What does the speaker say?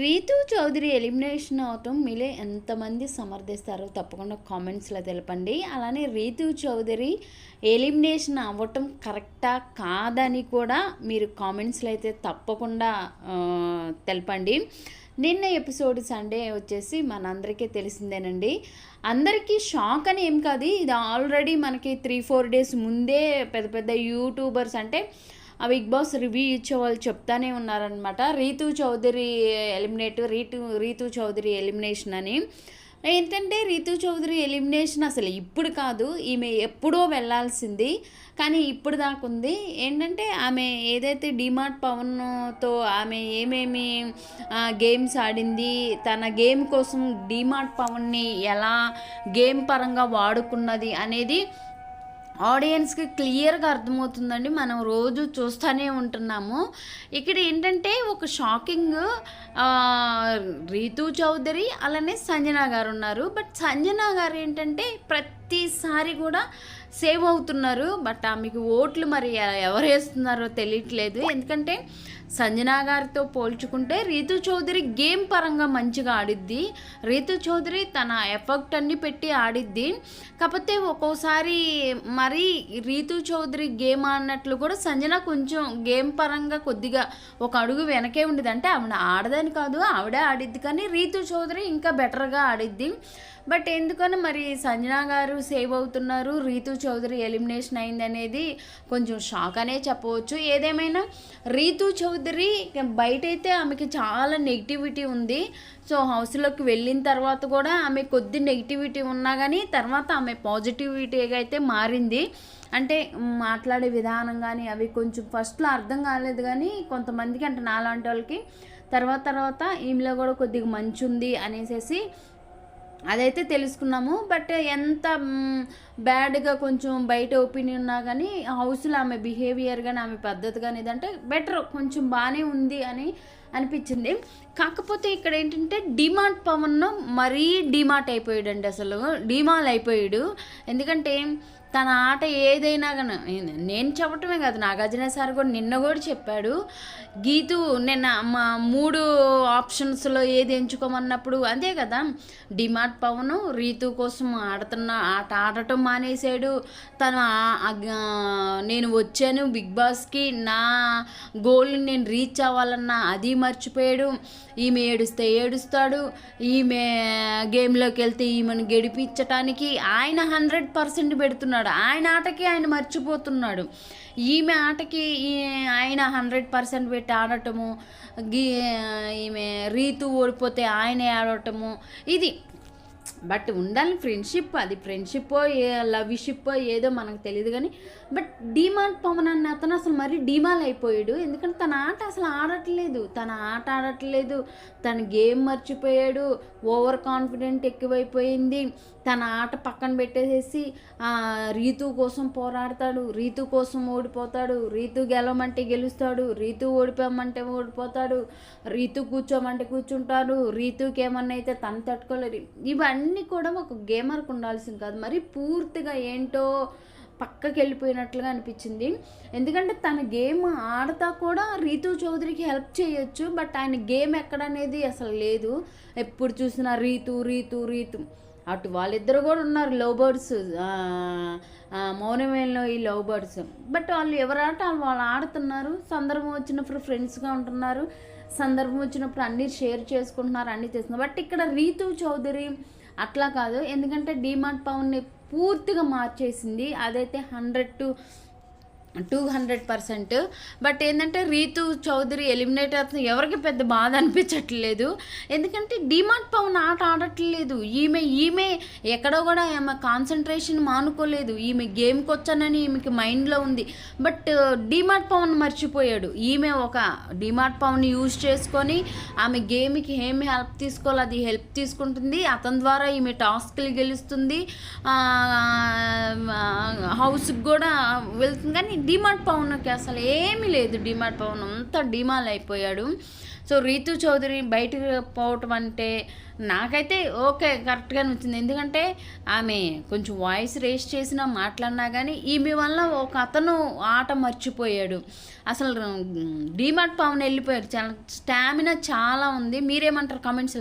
Ritu Chowdary elimination అవటం మీలే ఎంతమంది సమర్థిస్తారో తప్పకుండా కామెంట్స్లో తెలపండి. అలానే రీతు చౌదరి ఎలిమినేషన్ అవ్వటం కరెక్టా కాదని కూడా మీరు కామెంట్స్లో అయితే తప్పకుండా తెలపండి. నిన్న ఎపిసోడ్ సండే వచ్చేసి మనందరికీ తెలిసిందేనండి. అందరికీ షాక్ అని ఏం కాదు ఇది ఆల్రెడీ మనకి త్రీ ఫోర్ డేస్ ముందే పెద్ద పెద్ద యూట్యూబర్స్ అంటే ఆ బిగ్ బాస్ రివ్యూ ఇచ్చే వాళ్ళు చెప్తానే ఉన్నారనమాట రీతు చౌదరి ఎలిమినేట్ రీతు రీతు చౌదరి ఎలిమినేషన్ అని. ఏంటంటే రీతు చౌదరి ఎలిమినేషన్ అసలు ఇప్పుడు కాదు ఈమె ఎప్పుడో వెళ్ళాల్సింది. కానీ ఇప్పుడు దాకా ఉంది. ఏంటంటే ఆమె ఏదైతే డిమార్ట్ పవన్తో ఆమె ఏమేమి గేమ్స్ ఆడింది తన గేమ్ కోసం డిమార్ట్ పవన్ని ఎలా గేమ్ పరంగా వాడుకున్నది అనేది ఆడియన్స్కి క్లియర్గా అర్థమవుతుందండి. మనం రోజు చూస్తూనే ఉంటున్నాము. ఇక్కడ ఏంటంటే ఒక షాకింగ్ రీతు చౌదరి అలానే సంజన గారు ఉన్నారు. బట్ సంజన గారు ఏంటంటే ప్రతిసారి కూడా సేవ్ అవుతున్నారు. బట్ ఆమెకు ఓట్లు మరి ఎవరు వేస్తున్నారో తెలియట్లేదు. ఎందుకంటే సంజనా గారితో పోల్చుకుంటే రీతు చౌదరి గేమ్ పరంగా మంచిగా ఆడిద్ది. రీతు చౌదరి తన ఎఫెక్ట్ అన్ని పెట్టి ఆడిద్ది. కాకపోతే ఒక్కోసారి మరి రీతు చౌదరి గేమ్ అన్నట్లు కూడా సంజన కొంచెం గేమ్ పరంగా కొద్దిగా ఒక అడుగు వెనకే ఉండేది. అంటే ఆవిడ ఆడదని కాదు ఆవిడే ఆడిద్ది. కానీ రీతు చౌదరి ఇంకా బెటర్గా ఆడిద్ది. బట్ ఎందుకని మరి సంజన గారు సేవ్ అవుతున్నారు? రీతు చౌదరి ఎలిమినేషన్ అయింది అనేది కొంచెం షాక్ అనే చెప్పవచ్చు. ఏదేమైనా రీతు చౌదరి బయట అయితే ఆమెకి చాలా నెగిటివిటీ ఉంది. సో హౌస్లోకి వెళ్ళిన తర్వాత కూడా ఆమె కొద్ది నెగిటివిటీ ఉన్నా కానీ తర్వాత ఆమె పాజిటివిటీగా అయితే మారింది. అంటే మాట్లాడే విధానం కానీ అవి కొంచెం ఫస్ట్లో అర్థం కాలేదు కానీ కొంతమందికి అంటే నాలాంటి వాళ్ళకి తర్వాత తర్వాత ఈమెలో కూడా కొద్దిగా మంచి ఉంది అనేసి అదైతే తెలుసుకున్నాము బట్ ఎంత బ్యాడ్గా కొంచెం బయట ఒపీనియన్ ఉన్నా కానీ హౌస్లో ఆమె బిహేవియర్ కానీ ఆమె పద్ధతి కానీ ఇదంటే బెటర్ కొంచెం బాగానే ఉంది అని అనిపించింది. కాకపోతే ఇక్కడ ఏంటంటే డిమార్ట్ పవన్ మరీ డిమార్ట్ అయిపోయాడండి అసలు. డిమాల్ అయిపోయాడు. ఎందుకంటే తన ఆట ఏదైనా కానీ నేను చెప్పటమే కాదు నాగార్జున సార్ కూడా నిన్న కూడా చెప్పాడు. గీతు నిన్న మా మూడు ఆప్షన్స్లో ఏది ఎంచుకోమన్నప్పుడు అంతే కదా డిమార్ట్ పవన్ రీతు కోసం ఆడుతున్న ఆట ఆడటం మానేశాడు. తను నేను వచ్చాను బిగ్ బాస్కి నా గోల్ని నేను రీచ్ అవ్వాలన్న అది మర్చిపోయాడు. ఈమె ఏడుస్తే ఏడుస్తాడు. ఈమె గేమ్లోకి వెళ్తే ఈమెను గెడిపించటానికి ఆయన హండ్రెడ్ పర్సెంట్ పెడుతున్నాడు. ఆయన ఆటకి ఆయన మర్చిపోతున్నాడు. ఈమె ఆటకి ఈ- ఆయన హండ్రెడ్ పర్సెంట్ పెట్టి ఆడటము గీ ఈమె రీతు ఓడిపోతే ఆయనే ఆడటము ఇది బట్ ఉండాలి ఫ్రెండ్షిప్ అది ఫ్రెండ్షిప్ లవ్షిప్ ఏదో మనకు తెలియదు కానీ బట్ డిమాండ్ పవన్ అన్న అతను అసలు మరీ డిమాల్ అయిపోయాడు. ఎందుకంటే తన ఆట అసలు ఆడట్లేదు. తన ఆట ఆడట్లేదు. తన గేమ్ మర్చిపోయాడు. ఓవర్ కాన్ఫిడెంట్ ఎక్కువైపోయింది. తన ఆట పక్కన పెట్టేసేసి రీతు కోసం పోరాడతాడు రీతు కోసం ఓడిపోతాడు రీతు గెలవమంటే గెలుస్తాడు రీతు ఓడిపోమంటే ఓడిపోతాడు రీతు కూర్చోమంటే కూర్చుంటాడు రీతుకి ఏమన్నా అయితే తను తట్టుకోలేరు ఇవన్నీ కూడా ఒక గేమర్కి ఉండాల్సింది కాదు. మరి పూర్తిగా ఏంటో పక్కకి వెళ్ళిపోయినట్లుగా అనిపించింది. ఎందుకంటే తన గేమ్ ఆడతా కూడా రీతు చౌదరికి హెల్ప్ చేయొచ్చు బట్ ఆయన గేమ్ ఎక్కడనేది అసలు లేదు. ఎప్పుడు చూసినా రీతు రీతు రీతు. అటు వాళ్ళిద్దరు కూడా ఉన్నారు లవ్ బర్డ్స్. మౌనమేలో ఈ లవ్ బర్డ్స్. బట్ వాళ్ళు ఎవరాట వాళ్ళు ఆడుతున్నారు. సందర్భం వచ్చినప్పుడు ఫ్రెండ్స్గా ఉంటున్నారు. సందర్భం వచ్చినప్పుడు అన్నీ షేర్ చేసుకుంటున్నారు అన్నీ చేస్తున్నారు. బట్ ఇక్కడ రీతు చౌదరి అట్లా కాదు. ఎందుకంటే డిమార్ట్ పవన్ని పూర్తిగా మార్చేసింది. అదైతే hundred to two hundred percent. But ఏంటంటే రీతు చౌదరి ఎలిమినేట్ అవుతుంది ఎవరికి పెద్ద బాధ అనిపించట్లేదు. ఎందుకంటే డిమార్ట్ పవన్ ఆట ఆడట్లేదు. ఈమె ఈమె ఎక్కడో కూడా ఆమె కాన్సన్ట్రేషన్ మానుకోలేదు. ఈమె గేమ్కి వచ్చానని ఈమెకి మైండ్లో ఉంది. బట్ uh, డిమార్ట్ పవన్ మర్చిపోయాడు. ఈమె ఒక డిమార్ట్ పవన్ యూజ్ చేసుకొని ఆమె గేమ్కి ఏమి హెల్ప్ తీసుకోవాలి అది హెల్ప్ తీసుకుంటుంది. అతని ద్వారా ఈమె టాస్క్లు గెలుస్తుంది. హౌస్కి కూడా వెళ్తుంది. కానీ డిమార్ట్ పవన్కి అసలు ఏమీ లేదు డిమార్ట్ పవన్. అంతా డిమాల్ అయిపోయాడు. సో రీతు చౌదరి బయటకు పోవటం అంటే నాకైతే ఓకే కరెక్ట్గానే వచ్చింది. ఎందుకంటే ఆమె కొంచెం వాయిస్ రేస్ చేసినా మాట్లాడినా కానీ ఈమె వల్ల ఒక అతను ఆట మర్చిపోయాడు. అసలు డీమార్ట్ పవన్ వెళ్ళిపోయాడు. చాలా స్టామినా చాలా ఉంది. మీరేమంటారు? కమెంట్స్